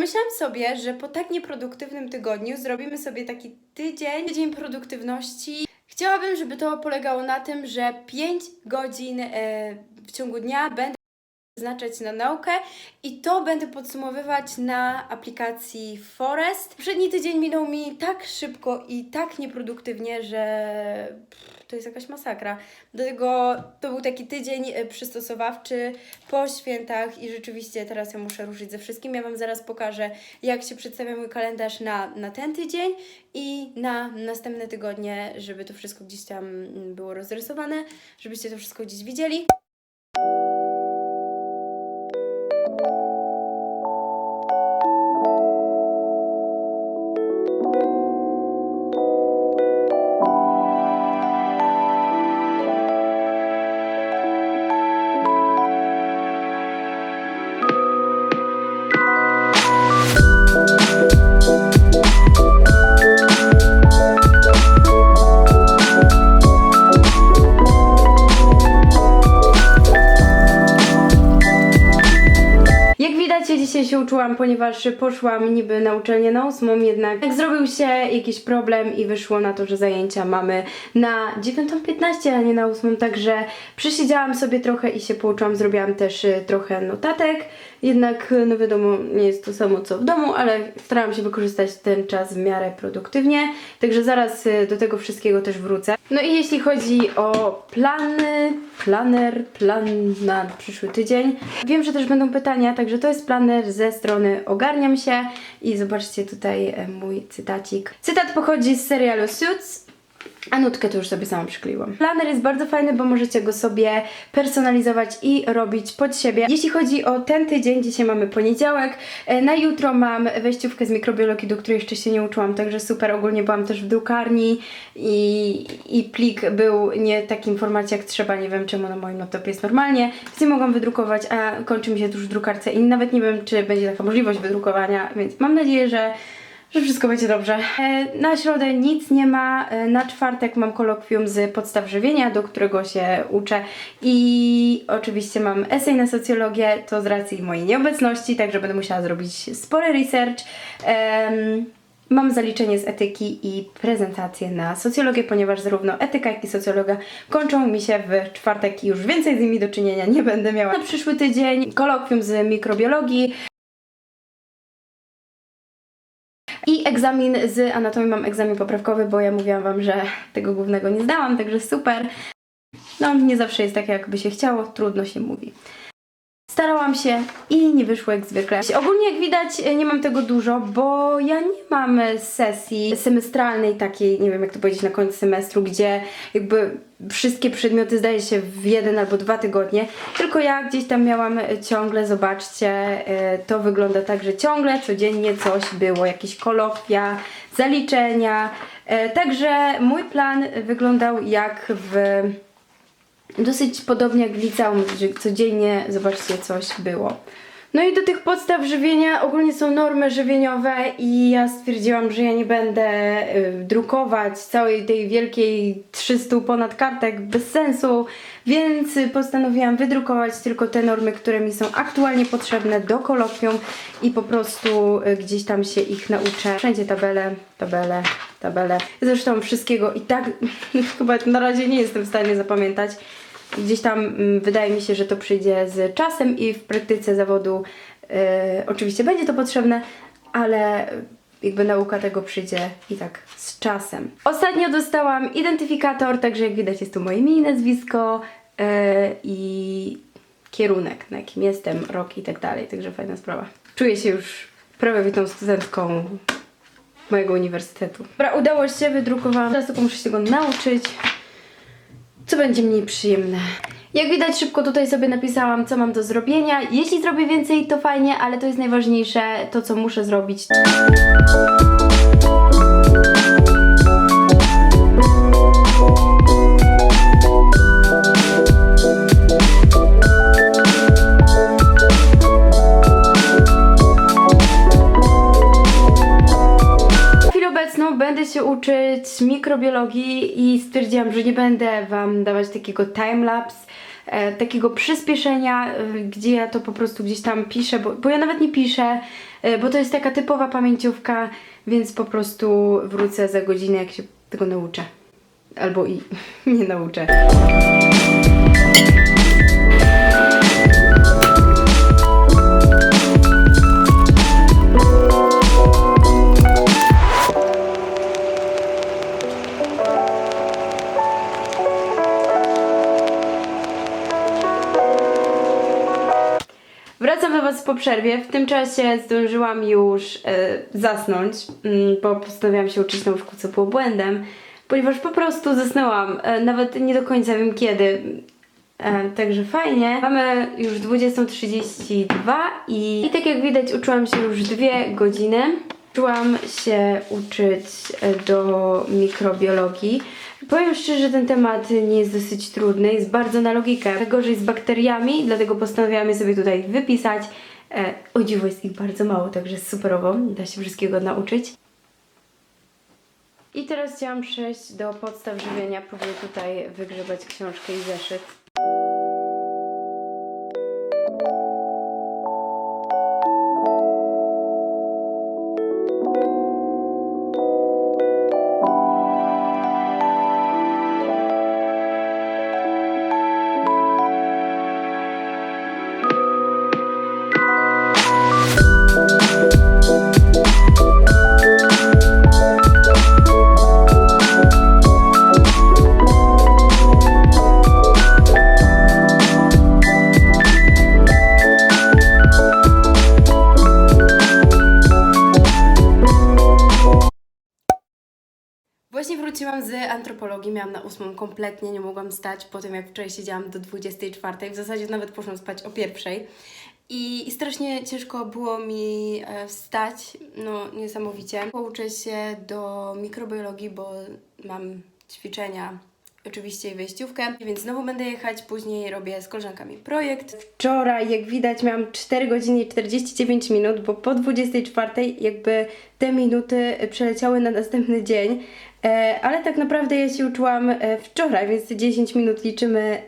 Pomyślałam sobie, że po tak nieproduktywnym tygodniu zrobimy sobie taki tydzień, tydzień produktywności. Chciałabym, żeby to polegało na tym, że 5 godzin e, w ciągu dnia będę przeznaczać na naukę i to będę podsumowywać na aplikacji Forest. Poprzedni tydzień minął mi tak szybko i tak nieproduktywnie, że pff, to jest jakaś masakra. Dlatego to był taki tydzień e, przystosowawczy po świętach i rzeczywiście teraz ja muszę ruszyć ze wszystkim. Ja Wam zaraz pokażę, jak się przedstawia mój kalendarz na, na ten tydzień i na następne tygodnie, żeby to wszystko gdzieś tam mm, było rozrysowane, żebyście to wszystko gdzieś widzieli. Uczyłam, ponieważ poszłam niby na uczelnię na ósmą, jednak jak zrobił się jakiś problem i wyszło na to, że zajęcia mamy na 9.15, a nie na ósmą, także przysiedziałam sobie trochę i się pouczyłam, zrobiłam też y, trochę notatek, jednak y, no wiadomo, nie jest to samo co w domu, ale starałam się wykorzystać ten czas w miarę produktywnie, także zaraz y, do tego wszystkiego też wrócę. No i jeśli chodzi o plany, planer, plan na przyszły tydzień. Wiem, że też będą pytania, także to jest planer ze strony Ogarniam się i zobaczcie tutaj e, mój cytacik. Cytat pochodzi z serialu Suits. A nutkę to już sobie sama przykleiłam. Planer jest bardzo fajny, bo możecie go sobie personalizować i robić pod siebie. Jeśli chodzi o ten tydzień, dzisiaj mamy poniedziałek, e, na jutro mam wejściówkę z mikrobiologii, do której jeszcze się nie uczyłam, także super. Ogólnie byłam też w drukarni i, i plik był nie takim formacie jak trzeba, nie wiem czemu na moim laptopie jest normalnie, więc nie mogłam wydrukować, a kończy mi się tuż w drukarce i nawet nie wiem, czy będzie taka możliwość wydrukowania, więc mam nadzieję, że że wszystko będzie dobrze. E, Na środę nic nie ma, e, na czwartek mam kolokwium z podstaw żywienia, do którego się uczę i oczywiście mam esej na socjologię, to z racji mojej nieobecności, także będę musiała zrobić spory research. Mam zaliczenie z etyki i prezentację na socjologię, ponieważ zarówno etyka, jak i socjologia kończą mi się w czwartek i już więcej z nimi do czynienia nie będę miała. Na przyszły tydzień kolokwium z mikrobiologii, egzamin z anatomii mam egzamin poprawkowy, bo ja mówiłam Wam, że tego głównego nie zdałam, także super. No, nie zawsze jest tak, jakby się chciało, trudno się mówi. Starałam się i nie wyszło jak zwykle. Ogólnie jak widać nie mam tego dużo, bo ja nie mam sesji semestralnej takiej, nie wiem jak to powiedzieć, na końcu semestru, gdzie jakby wszystkie przedmioty zdaje się w jeden albo dwa tygodnie, tylko ja gdzieś tam miałam ciągle, zobaczcie, e, to wygląda tak, że ciągle, codziennie coś było, jakieś kolokwia, zaliczenia, e, także mój plan wyglądał jak w dosyć podobnie jak w liceum, że codziennie, zobaczcie, coś było. No i do tych podstaw żywienia ogólnie są normy żywieniowe i ja stwierdziłam, że ja nie będę y, drukować całej tej wielkiej 300 ponad kartek bez sensu, więc postanowiłam wydrukować tylko te normy, które mi są aktualnie potrzebne do kolokwium i po prostu y, gdzieś tam się ich nauczę. Wszędzie tabele, tabele, tabele. Zresztą wszystkiego i tak chyba na razie nie jestem w stanie zapamiętać. Gdzieś tam mm, wydaje mi się, że to przyjdzie z czasem i w praktyce zawodu e, oczywiście będzie to potrzebne, ale jakby nauka tego przyjdzie i tak z czasem. Ostatnio dostałam identyfikator, także jak widać jest tu moje imię i nazwisko e, i kierunek, na jakim jestem, rok i tak dalej, także fajna sprawa. Czuję się już prawowitą studentką mojego uniwersytetu. Dobra, udało się, wydrukowałam. Teraz tylko muszę się tego nauczyć co będzie mniej przyjemne. Jak widać, szybko tutaj sobie napisałam, co mam do zrobienia. Jeśli zrobię więcej, to fajnie, ale to jest najważniejsze, to co muszę zrobić. Będę się uczyć mikrobiologii i stwierdziłam, że nie będę Wam dawać takiego timelapse, e, takiego przyspieszenia, e, gdzie ja to po prostu gdzieś tam piszę, bo, bo ja nawet nie piszę, e, bo to jest taka typowa pamięciówka, więc po prostu wrócę za godzinę, jak się tego nauczę. Albo i nie nauczę. Przerwie. W tym czasie zdążyłam już e, zasnąć, mm, bo postanowiłam się uczyć na łóżku, co było błędem, ponieważ po prostu zasnęłam. E, nawet nie do końca wiem kiedy. E, także fajnie. Mamy już 20.32 i, i tak jak widać uczyłam się już dwie godziny. Uczyłam się uczyć do mikrobiologii. Powiem szczerze, że ten temat nie jest dosyć trudny, jest bardzo na logikę. Gorzej z bakteriami, dlatego postanowiłam je sobie tutaj wypisać. E, o dziwo jest ich bardzo mało, także superowo, da się wszystkiego nauczyć. I teraz chciałam przejść do podstaw żywienia. Próbuję tutaj wygrzebać książkę i zeszyt. Z antropologii, miałam na ósmą kompletnie, nie mogłam stać po tym, jak wczoraj siedziałam do 24, w zasadzie nawet poszłam spać o pierwszej. I, I strasznie ciężko było mi e, wstać, no niesamowicie. Pouczę się do mikrobiologii, bo mam ćwiczenia oczywiście i wejściówkę, więc znowu będę jechać, później robię z koleżankami projekt. Wczoraj, jak widać, miałam 4 godziny i 49 minut, bo po 24 jakby te minuty przeleciały na następny dzień, e, ale tak naprawdę ja się uczyłam e, wczoraj, więc te 10 minut liczymy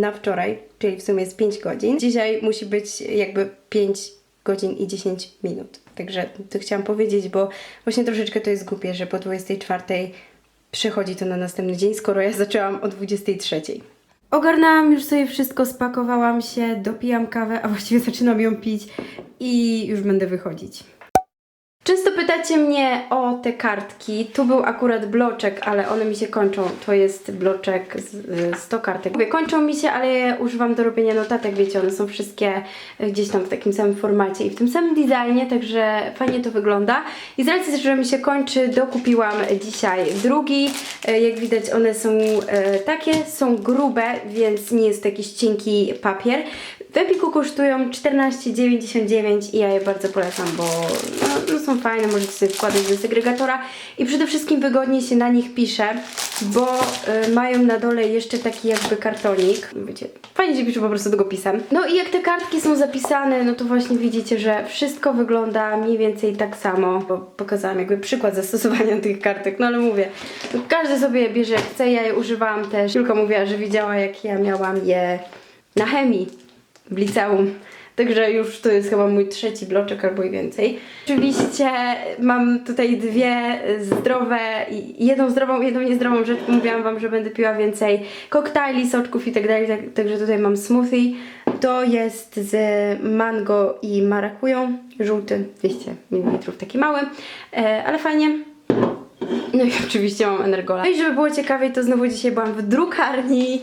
na wczoraj, czyli w sumie jest 5 godzin. Dzisiaj musi być jakby 5 godzin i 10 minut. Także to chciałam powiedzieć, bo właśnie troszeczkę to jest głupie, że po 24 przychodzi to na następny dzień, skoro ja zaczęłam o 23. Ogarnęłam już sobie wszystko, spakowałam się, dopijam kawę, a właściwie zaczynam ją pić i już będę wychodzić. Często pytacie mnie o te kartki. Tu był akurat bloczek, ale one mi się kończą. To jest bloczek z y, 100 kartek. Mówię, kończą mi się, ale je używam do robienia notatek, wiecie, one są wszystkie gdzieś tam w takim samym formacie i w tym samym designie, także fajnie to wygląda. I z racji, że mi się kończy, dokupiłam dzisiaj drugi. Y, Jak widać, one są y, takie, są grube, więc nie jest to jakiś cienki papier. W Epiku kosztują 14,99 i ja je bardzo polecam, bo no, no są fajne, możecie sobie wkładać do segregatora. I przede wszystkim wygodnie się na nich pisze, bo y, mają na dole jeszcze taki jakby kartonik, wiecie, fajnie się pisze po prostu długopisem. No i jak te kartki są zapisane, no to właśnie widzicie, że wszystko wygląda mniej więcej tak samo, bo pokazałam jakby przykład zastosowania tych kartek, no ale mówię, każdy sobie je bierze jak chce, ja je używałam też, tylko mówiła, że widziała jak ja miałam je na chemii w liceum. Także już to jest chyba mój trzeci bloczek albo i więcej. Oczywiście mam tutaj dwie zdrowe, jedną zdrową, jedną niezdrową rzecz. Mówiłam Wam, że będę piła więcej koktajli, soczków i tak dalej. tak- Także tutaj mam smoothie. To jest z mango i marakują. Żółty, 200 ml, taki mały. E, ale fajnie. No i oczywiście mam energola. No i żeby było ciekawiej, to znowu dzisiaj byłam w drukarni.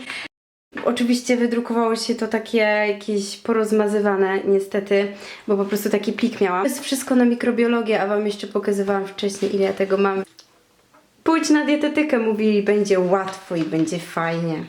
Oczywiście wydrukowało się to takie jakieś porozmazywane niestety, bo po prostu taki plik miałam. To jest wszystko na mikrobiologię, a Wam jeszcze pokazywałam wcześniej ile ja tego mam. Pójdź na dietetykę, mówili, będzie łatwo i będzie fajnie.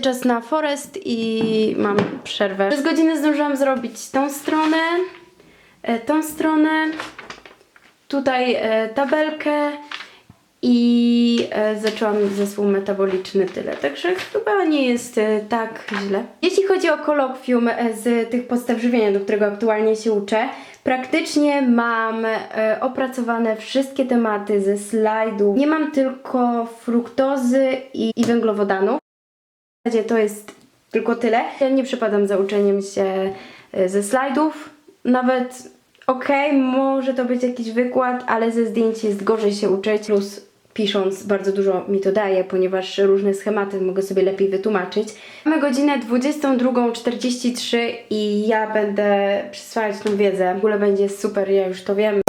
Czas na forest i mam przerwę. Przez godzinę zdążyłam zrobić tą stronę, e, tą stronę, tutaj e, tabelkę i e, zaczęłam zespół metaboliczny tyle, także chyba nie jest tak źle. Jeśli chodzi o kolokwium z tych podstaw żywienia, do którego aktualnie się uczę, praktycznie mam opracowane wszystkie tematy ze slajdów. Nie mam tylko fruktozy i, i węglowodanów. Zasadzie to jest tylko tyle. Ja nie przepadam za uczeniem się e, ze slajdów. Nawet okej, może to być jakiś wykład, ale ze zdjęć jest gorzej się uczyć. Plus pisząc bardzo dużo mi to daje, ponieważ różne schematy mogę sobie lepiej wytłumaczyć. Mamy godzinę 22.43 i ja będę przyswajać tą wiedzę. W ogóle będzie super, ja już to wiem.